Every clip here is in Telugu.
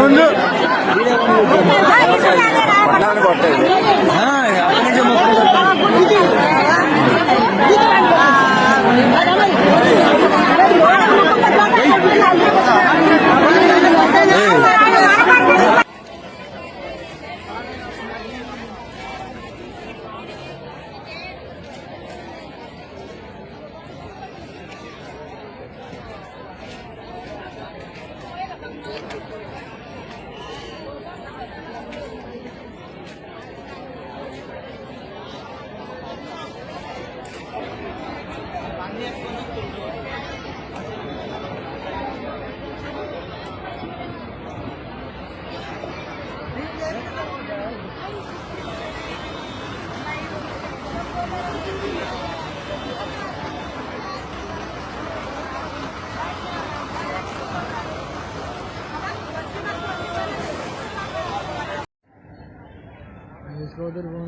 ముందు ఫోన్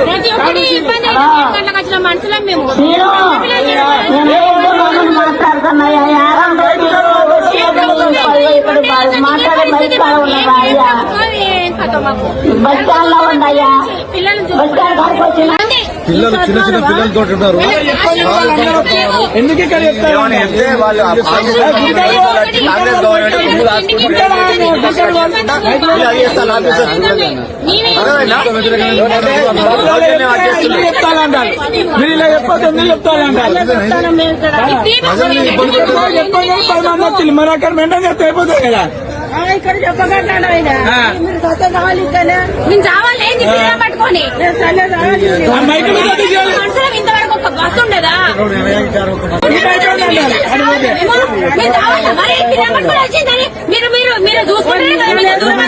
ప్రతి ఒక్కటి ఇబ్బంది వచ్చిన మనుషులం మేము మాట్లాడే బయట ఉన్నాయా ఏం కథ మాకు బస్ స్టాండ్లో ఉన్నాయా పిల్లలు బస్ స్టాండ్ కాడికి వచ్చిన పిల్లలు చిన్న చిన్న పిల్లలు తోటి ఉన్నారు ఎందుకు ఇక్కడ మీరు ఇలా చెప్పొద్దు ఎందుకు చెప్తానంటారు ప్రజల్ని ఇబ్బంది పెడుతున్నారు. చెప్పండి పది మంది వచ్చింది మరి అక్కడ మెంటల్ చెప్తే అయిపోతుంది కదా ఇక్కడ చెప్పగలను ఆయన. మీరు కావాలి చావాలి పట్టుకొని? ఇంతవరకు ఒక బస్సు ఉండదా? మీరు మీరు మీరు చూసుకుంటారే కదా మీరు దూరం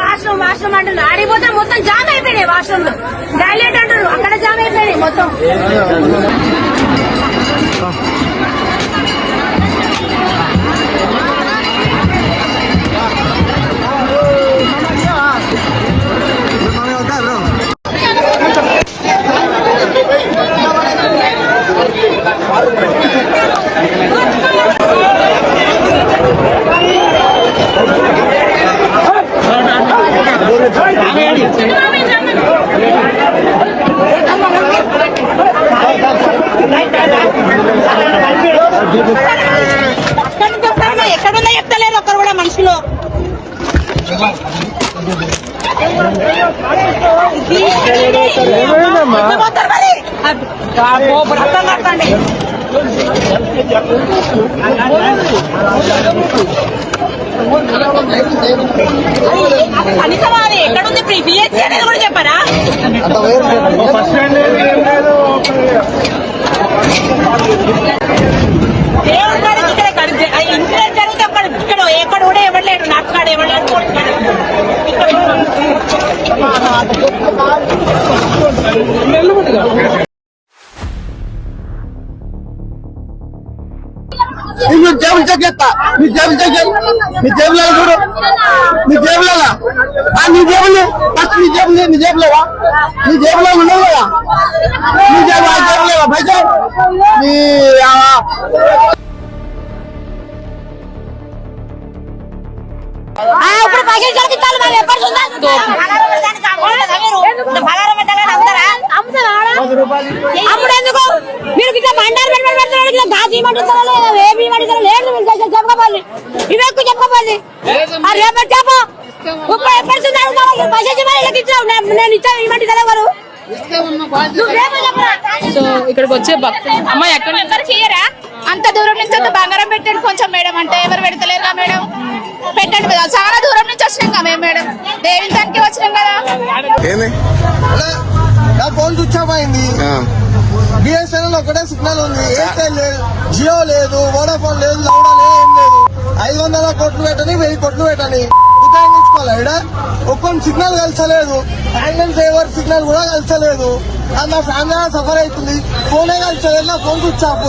వాష్రూమ్ వాష్రూమ్ అంటున్నారు ఆడిపోతే మొత్తం జామ్ అయిపోయినాయి వాష్రూమ్ టాయిలెట్ అంటారు అక్కడ జామ్ అయిపోయినాయి మొత్తం. ఎక్కడున్నా చెప్తలేరు ఒక్కరు కూడా మనుషులు పోతారు బ్రతం కట్టండి. కనీసం అది ఎక్కడుంది ఇప్పుడు అనేది కూడా చెప్పారా దేవుడు ఇక్కడ ఇక్కడ ఇంట్లో జరిగితే అక్కడ ఇక్కడ ఎక్కడ కూడా ఇవ్వలేడు నాకు కాడ ఎవడలేడు ఇక్కడ జేబులు చెక్ చేస్తా నీ జేబులు చెక్ చేయి నీ జేబులో చూడు. నీ జేబులో నీ జేబులు. ఫస్ట్ నీ జేబులు నీ జేబులేవా? నీ జేబులో ఉండవు కదా నీ జేబు ఆ జేబులేవా పైసా నీ ఆ, ఆ, ఇప్పుడు పైసలు దొరికిస్తాను మరి ఎప్పుడు చూద్దాం అప్పుడు ఎందుకు మీరు ఇట్లా బండారు పెట్టుబడి పెడుతున్నారు ఇట్లా గాజు ఇవ్వమంటారా లేదా ఏమి ఇవ్వమంటారా లేదు మీరు కొంచెం చెప్పకపోవాలి ఇవి ఎక్కువ చెప్పకపోవాలి ఆ రేపటి చెప్పు. ఇప్పుడు ఎప్పుడు చూద్దాం పైసలు చెప్పాలి ఇలా ఇచ్చావు నేను- సో ఇక్కడికి వచ్చే భక్తులు. అమ్మ ఎక్కడ ఇయ్యరా? అంత దూరం నుంచి అంత బంగారం పెట్టండి కొంచెం మేడం అంటే ఎవరు పెడతలేరుగా మేడం? పెట్టండి కదా. చాలా దూరం నుంచి వచ్చినాం కదా మేము మేడం. దేవించానికి వచ్చినాం కదా. నా ఫోన్ అయింది. బిఎస్ఎన్ఎల్ ఒకటే సిగ్నల్ ఉంది. ఎయిర్టెల్ లేదు జియో లేదు వోడాఫోన్ లేదు లౌడా లేదు ఏం లేదు. ఐదు వందల కోట్లు పెట్టని వెయ్యి కోట్లు పెట్టని ఉపయోగించుకోవాలి ఈడ ఒక్కొని సిగ్నల్ కలిసలేదు హ్యాండ్ ఫేవర్ సిగ్నల్ కూడా కలిసలేదు అది నా ఫ్యామిలీ సఫర్ అవుతుంది. ఫోనే కలిసలేదు నా ఫోన్ స్విచ్ ఆఫ్.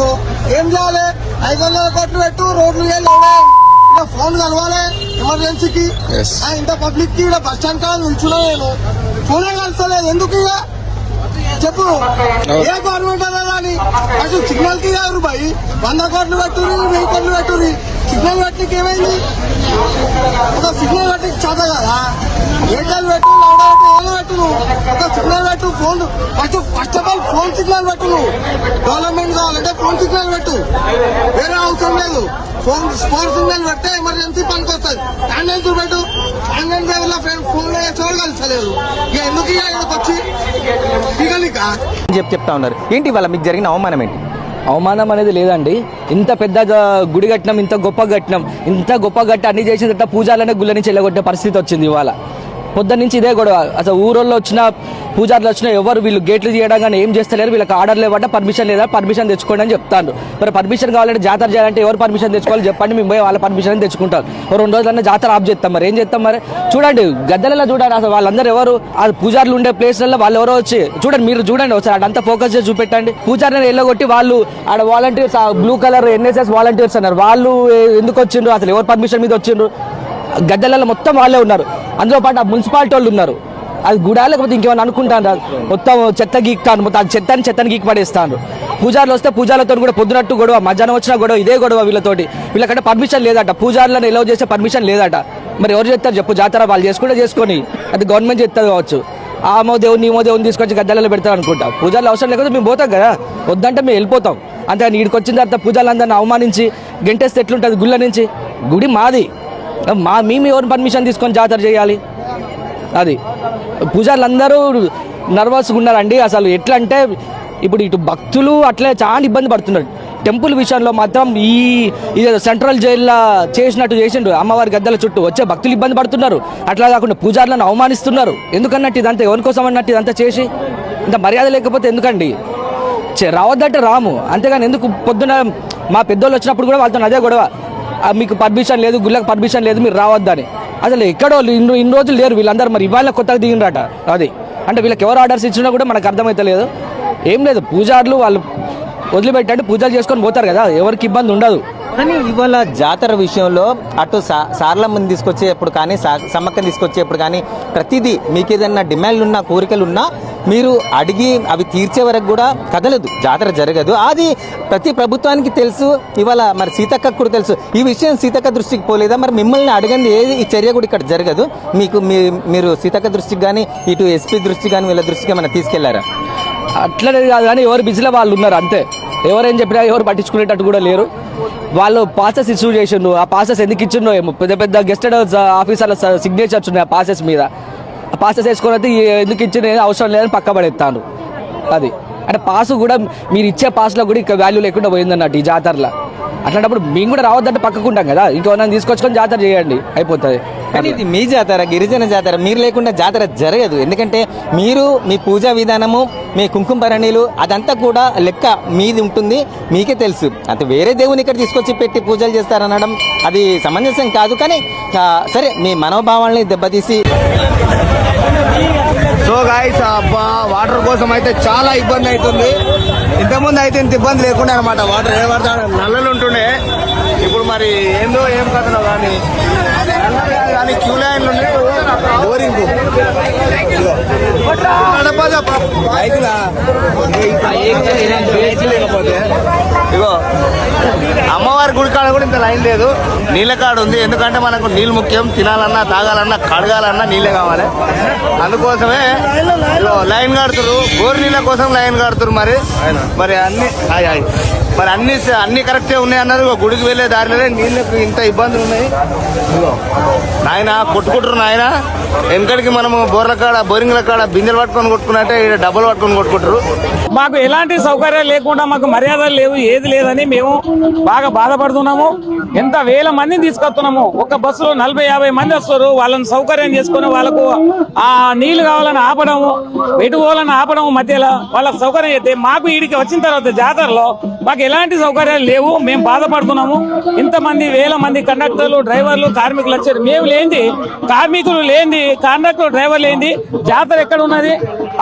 ఏం చేయాలి? ఐదు వందల కోట్లు పెట్టు రోడ్లు ఇంకా ఫోన్ కలవాలి ఎమర్జెన్సీకి. ఇంత పబ్లిక్కి ఇక్కడ బస్ స్టాండ్ కాడ నిల్చున్నా నేను. ఫోనే కలుస్తలేదు ఎందుకు ఇక? చెప్పు. ఏ గవర్నమెంట్ అని అసలు సిగ్నల్కి కాదు భయ్ వంద కోట్లు పెట్టురి వెయ్యి కోట్లు పెట్టురి సిగ్నల్ పెట్టికి ఏమైంది? ఒక సిగ్నల్ పెట్టి చేత కదా? ఎయిర్టెల్ పెట్టు లౌడా పెట్టు ఏదో పెట్టు. నువ్వు ఒక సిగ్నల్ పెట్టు phone. First first of all phone signal పెట్టు. నువ్వు డెవలప్మెంట్ కావాలంటే ఫోన్ సిగ్నల్ పెట్టు. వేరే అవసరం లేదు. ఫోన్ ఫోన్ సిగ్నల్ పెడితే ఎమర్జెన్సీ పనికి వస్తుంది. హ్యాండ్ పెట్టు. హ్యాండ్ ఫ్రెండ్ ఫోన్ చూడ కలిసలేదు. ఇక ఎందుకు ఇక ఇక్కడికి వచ్చి? దిగలిక చెప్తా ఉన్నారు. ఏంటి వాళ్ళ మీకు జరిగిన అవమానం ఏంటి? అవమానం అనేది లేదండి. ఇంత పెద్ద గుడి కట్టినం ఇంత గొప్ప కట్టినం ఇంత గొప్ప కట్టి అన్ని చేసేటట్టు పూజాలనే గుళ్ళ నుంచి వెళ్ళగొట్టే పరిస్థితి వచ్చింది ఇవాళ. పొద్దున్న నుంచి ఇదే గొడవ. అసలు ఊరోళ్ళు వచ్చిన పూజారులు వచ్చిన ఎవరు వీళ్ళు గేట్లు తీయడం కానీ ఏం చేస్తలేరు వీళ్ళకి ఆర్డర్ లేవట పర్మిషన్ లేదా పర్మిషన్ తెచ్చుకోండి అని చెప్తాను మరి పర్మిషన్ కావాలంటే జాతర చేయాలంటే ఎవరు పర్మిషన్ తెచ్చుకోవాలి చెప్పండి మేము పోయి వాళ్ళ పర్మిషన్ తెచ్చుకుంటాం. రెండు రోజులన్నా జాతర ఆఫ్ చేస్తాం మరి. ఏం చేస్తాం మరి? చూడండి గద్దెలలో చూడండి అసలు వాళ్ళందరూ ఎవరు? ఆ పూజారులు ఉండే ప్లేస్లలో వాళ్ళు ఎవరో వచ్చి చూడండి మీరు చూడండి ఒకసారి అదంతా ఫోకస్ చేసి చూపెట్టండి. పూజారిని వెళ్ళగొట్టి వాళ్ళు ఆడ volunteers blue colour NSS volunteers అన్నారు. వాళ్ళు ఎందుకు వచ్చిండ్రు? అసలు ఎవరు పర్మిషన్ మీద వచ్చిండ్రు? గద్దెలలో మొత్తం వాళ్ళే ఉన్నారు. అందులో పాటు ఆ మున్సిపాలిటీ వాళ్ళు ఉన్నారు. అది గుడా లేకపోతే ఇంకేమైనా అనుకుంటాను మొత్తం చెత్త గీక్తాను మొత్తం ఆ చెత్తని చెత్తని గీక్ పడేస్తాను పూజారులు వస్తే పూజారులతో కూడా పొద్దునట్టు గొడవ మధ్యాహ్నం వచ్చిన గొడవ ఇదే గొడవ వీళ్ళతోటి. వీళ్ళకంటే పర్మిషన్ లేదట. పూజారులను ఎలవ్ చేసే పర్మిషన్ లేదట. మరి ఎవరు చెప్తారు చెప్పు జాతర వాళ్ళు చేసుకుంటే చేసుకొని. అది గవర్నమెంట్ చెప్తారు కావచ్చు. ఆమో దేవుని ఈమో దేవుని తీసుకొచ్చి గద్దెలలో పెడతారు అనుకుంటా. పూజలు అవసరం లేకపోతే మేము పోతాం కదా. వద్దంటే మేము వెళ్ళిపోతాం. అంతే ఇక్కడికి వచ్చిన తర్వాత పూజలందరిని అవమానించి గెంటేస్తే ఎట్లుంటుంది గుళ్ళ నుంచి? గుడి మాది. మా మేము ఎవరు పర్మిషన్ తీసుకొని జాతర చేయాలి. అది. పూజారులు అందరూ నర్వస్గా ఉన్నారండి. అసలు ఎట్లా అంటే ఇప్పుడు ఇటు భక్తులు అట్లే చాలా ఇబ్బంది పడుతున్నారు. టెంపుల్ విషయంలో మాత్రం ఈ ఇది సెంట్రల్ జైల్లో చేసినట్టు చేసిండు అమ్మవారి గద్దెల చుట్టూ వచ్చే భక్తులు ఇబ్బంది పడుతున్నారు. అట్లా కాకుండా పూజారులను అవమానిస్తున్నారు. ఎందుకన్నట్టు ఇదంతా ఎవరి కోసం అన్నట్టు ఇదంతా చేసి ఇంత మర్యాద లేకపోతే ఎందుకండి? చే- రావద్దంటే రాము. అంతేగాని ఎందుకు పొద్దున మా పెద్దోళ్ళు వచ్చినప్పుడు కూడా వాళ్ళతో అదే గొడవ. మీకు పర్మిషన్ లేదు గుళ్ళకి పర్మిషన్ లేదు మీరు రావద్దని. అసలు ఎక్కడో ఇన్ని ఇన్ని రోజులు లేరు వీళ్ళందరూ మరి ఇవాళ కొత్తగా దిగినరట. అది. అంటే వీళ్ళకి ఎవరు ఆర్డర్స్ ఇచ్చినా కూడా మనకు అర్థమవుతలేదు ఏం లేదు పూజారులు వాళ్ళు వదిలిపెట్టండి పూజలు చేసుకొని పోతారు కదా ఎవరికి ఇబ్బంది ఉండదు. కానీ ఇవాళ జాతర విషయంలో అటు సా సార్లమ్మని తీసుకొచ్చేప్పుడు కానీ సమ్మక్కని తీసుకొచ్చేప్పుడు కానీ ప్రతిదీ మీకు ఏదైనా డిమాండ్లు ఉన్నా కోరికలు ఉన్నా మీరు అడిగి అవి తీర్చే వరకు కూడా కదలదు. జాతర జరగదు. అది ప్రతి ప్రభుత్వానికి తెలుసు. ఇవాళ మరి సీతక్క కూడా తెలుసు. ఈ విషయం సీతక్క దృష్టికి పోలేదా? మరి మిమ్మల్ని అడగండి. ఏది ఈ చర్య కూడా ఇక్కడ జరగదు. మీకు మీ మీరు సీతక్క దృష్టికి కానీ ఇటు ఎస్పీ దృష్టికి కానీ వీళ్ళ దృష్టికి ఏమైనా తీసుకెళ్ళారా? అట్లనే కాదు కానీ ఎవరు బిజీలో వాళ్ళు ఉన్నారు అంతే. ఎవరేం చెప్పినా ఎవరు పట్టించుకునేటట్టు కూడా లేరు. వాళ్ళు పాసెస్ ఇష్యూ చేసిండు ఆ పాసెస్ ఎందుకు ఇచ్చిండో ఏమో. పెద్ద పెద్ద గెస్టెడ్ ఆఫీసర్ల సిగ్నేచర్స్ ఉన్నాయి ఆ పాసెస్ మీద. ఆ పాసెస్ వేసుకొని అయితే ఎందుకు ఇచ్చిన అవసరం లేదని పక్క పడేస్తాను అది. అంటే పాస్ కూడా మీరు ఇచ్చే పాస్లో కూడా ఇంకా వాల్యూ లేకుండా పోయిందన్నట్టు ఈ జాతరలో. అట్లాంటప్పుడు మేము కూడా రావద్దంటే పక్కకుంటాం కదా. ఇంకెవరైనా తీసుకొచ్చుకొని జాతర చేయండి. అయిపోతుంది. కానీ ఇది మీ జాతర గిరిజన జాతర. మీరు లేకుండా జాతర జరగదు. ఎందుకంటే మీరు మీ పూజా విధానము మీ కుంకుమ భరణీలు అదంతా కూడా లెక్క మీది ఉంటుంది. మీకే తెలుసు. అంటే వేరే దేవుని ఇక్కడ తీసుకొచ్చి పెట్టి పూజలు చేస్తారనడం అది సమంజసం కాదు. కానీ సరే మీ మనోభావాల్ని దెబ్బతీసి సో గాయస్ అబ్బా వాటర్ కోసం అయితే చాలా ఇబ్బంది అవుతుంది. ఇంతకుముందు అయితే ఇంత ఇబ్బంది లేకుండా అనమాట వాటర్ ఏ పడతా నల్లలు ఉంటుండే. ఇప్పుడు మరి ఏందో ఏం కథనో కానీ కానీ క్యూ లైన్ నుండి బోరింగ్. ఇగో అమ్మవారి గుడి కాడ కూడా ఇంత లైన్ లేదు. నీళ్ళ కాడ ఉంది. ఎందుకంటే మనకు నీళ్ళు ముఖ్యం. తినాలన్నా తాగాలన్నా కడగాలన్నా నీళ్ళే కావాలి. అందుకోసమే లైన్ కడుతురు బోర్ నీళ్ళ కోసం లైన్ కడుతురు మరి. మరి అన్ని హాయ్ హాయ్. మరి అన్ని అన్ని కరెక్టే ఉన్నాయి అన్నారు. గుడికి వెళ్ళే దారిలోనే నీళ్ళకి ఇంత ఇబ్బందులు ఉన్నాయి. నాయన కొట్టుకుంటారు నాయన. వెనకడికి మనము బోర్ల కాడ బోరింగ్ల కాడ బిందెలు పట్టుకొని కొట్టుకున్నట్టే ఈడ డబ్బులు పట్టుకొని కొట్టుకుంటారు మాకు ఎలాంటి సౌకర్యాలు లేకుండా మాకు మర్యాదలు లేవు ఏది లేదని మేము బాగా బాధపడుతున్నాము. ఎంత వేల మందిని తీసుకొస్తున్నాము. ఒక బస్సులో నలభై యాభై మంది వస్తారు. వాళ్ళని సౌకర్యం చేసుకుని వాళ్ళకు ఆ నీళ్ళు కావాలని ఆపడము ఎటు పోవాలని ఆపడము మధ్యలో వాళ్ళకి సౌకర్యం అయితే మాకు ఇడికి వచ్చిన తర్వాత జాతరలో మాకు ఎలాంటి సౌకర్యాలు లేవు. మేము బాధపడుతున్నాము. ఇంతమంది వేల మంది కండక్టర్లు డ్రైవర్లు కార్మికులు వచ్చారు. మేము లేనిది కార్మికులు లేనిది కండక్టర్లు డ్రైవర్ లేనిది జాతర ఎక్కడ ఉన్నది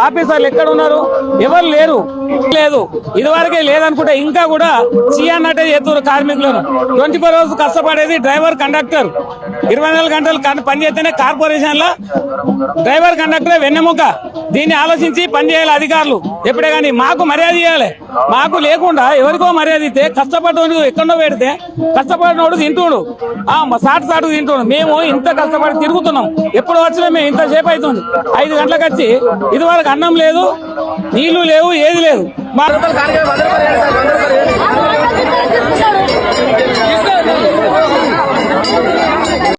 ఆఫీసర్లు ఎక్కడ ఉన్నారు ఎవరు లేరు లేదు. ఇదివరకే లేదనుకుంటే ఇంకా కూడా సి అన్నట్టే చేస్తున్నారు కార్మికులను. ట్వంటీ ఫోర్ అవర్స్ కష్టపడేది డ్రైవర్ కండక్టర్. ఇరవై నాలుగు గంటలు కన్- పని చేస్తేనే కార్పొరేషన్లో డ్రైవర్ కండక్టర్ వెన్నెముక. దీన్ని ఆలోచించి పనిచేయాలి అధికారులు. ఎప్పుడే కానీ మాకు మర్యాద ఇవ్వాలి. మాకు లేకుండా ఎవరికో మర్యాద ఇస్తే కష్టపడ్డోడు ఎక్కడో పెడితే కష్టపడినోడు తింటుడు. ఆ సాటు సాటు తింటుడు. మేము ఇంత కష్టపడి తిరుగుతున్నాం. ఎప్పుడు వచ్చినా మేము ఇంత సేపు అవుతుంది. ఐదు గంటలకు వచ్చి ఇది వరకు అన్నం లేదు నీళ్ళు లేవు ఏది లేదు. మా